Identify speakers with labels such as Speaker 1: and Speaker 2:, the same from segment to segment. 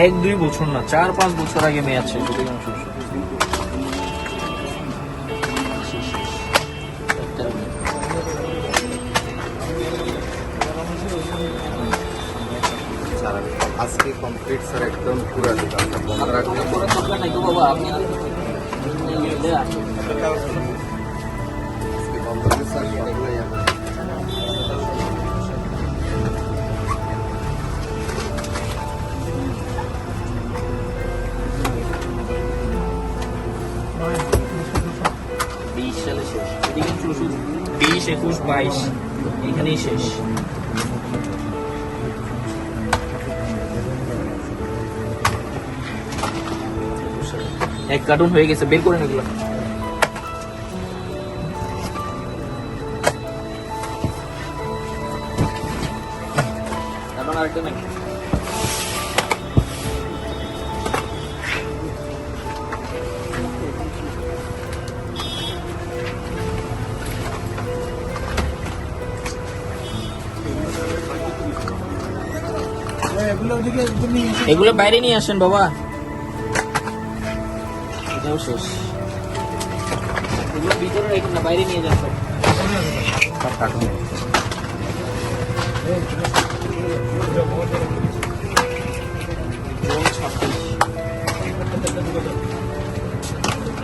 Speaker 1: এক দুই বছর না চার পাঁচ বছর আগে মেয়ে আছে
Speaker 2: কমপ্লিট স্যার একদম পুরো
Speaker 1: বিশ একুশ বাইশ। এখানেই শেষ। এক কার্টুন হয়ে গেছে বের আরেকটা নাকি এগুলো বাইরে নিয়ে আসেন বাবা। এটাও শেষ। এগুলো ভিতরে রেখে না বাইরে নিয়ে ছাব্বিশ।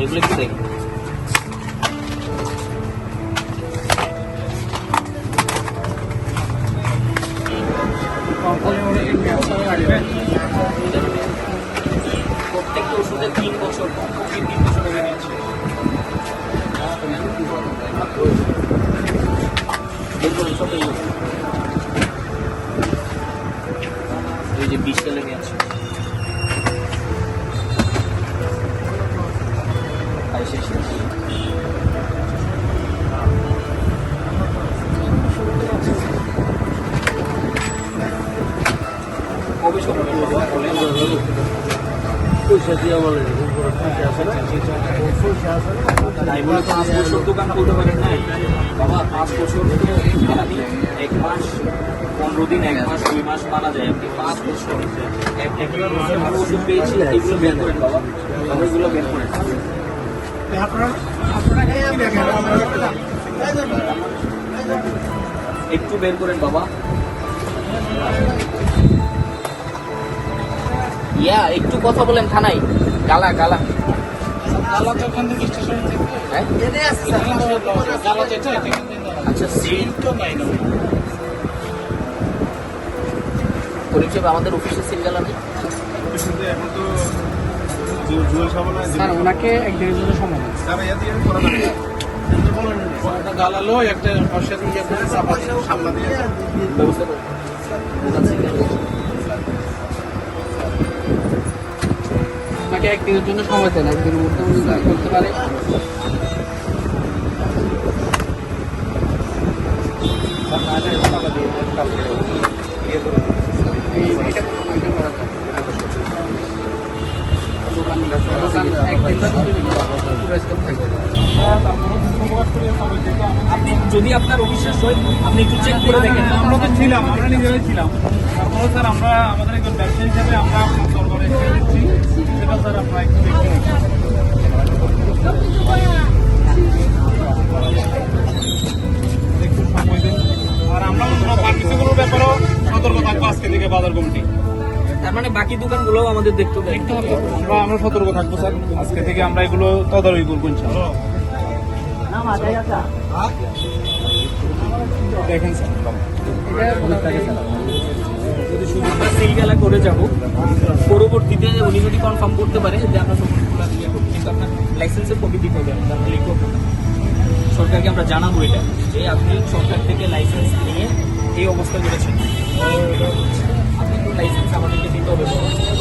Speaker 1: এগুলো একটু দেখেন। তিন বছর কমপক্ষে তিন বছর দেখুন সব এই যে বিশ সালে নিয়ে আছে বাইশে শেষ তাই বলে পাঁচ বছর দোকান খুলতে পারেন নাই বাবা পাঁচ বছর তো সারাদিন এক মাস পনেরো দিন এক মাস দুই মাস মারা যায়। আপনি পাঁচ বছর এক- এক মাসের ওষুধ পেয়েছি এগুলো বের করেন বাবা। বাবা এগুলো বের করেন। একটু বের করেন বাবা। ইয়া কথা বলেন থানায়। গালা গালা। হ্যাঁ? আচ্ছা সিল করিম সাহেব আমাদের অফিসে সিল গালা নেই?
Speaker 3: স্যার ওনাকে সময়। একটা
Speaker 1: ব্যবস্থা
Speaker 3: ওনাকে একদিনের জন্য সময় দেন একদিনের মধ্যে করতে পারে।
Speaker 1: যদি আপনার অফিসের হয় আপনি একটু চেক করে দেখেন।
Speaker 4: আমরা তো ছিলাম আমরা নিজেরাই ছিলাম। তারপরে স্যার আমরা আমাদের একজন ব্যবসায়ী হিসেবে আমরা বাজার কমিটি।
Speaker 1: তার মানে বাকি দোকানগুলোও আমাদের দেখতে হবে।
Speaker 4: আমরা আমরা সতর্ক থাকব স্যার। আজকে থেকে আমরা এগুলো তদারকি করব ইনশাআল্লাহ। দেখেন স্যার।
Speaker 1: যদি শুধু আমরা সিল করে যাব। পরবর্তীতে উনি যদি কনফার্ম করতে পারে যে আমরা সমস্ত ইয়ে করব কিন্তু আপনার লাইসেন্সের কপি দিতে হবে আমরা সরকারকে আমরা জানাব এটা যে আপনি সরকার থেকে লাইসেন্স নিয়ে এই অবস্থা করেছেন। লাইসেন্স আমাদেরকে দিতে হবে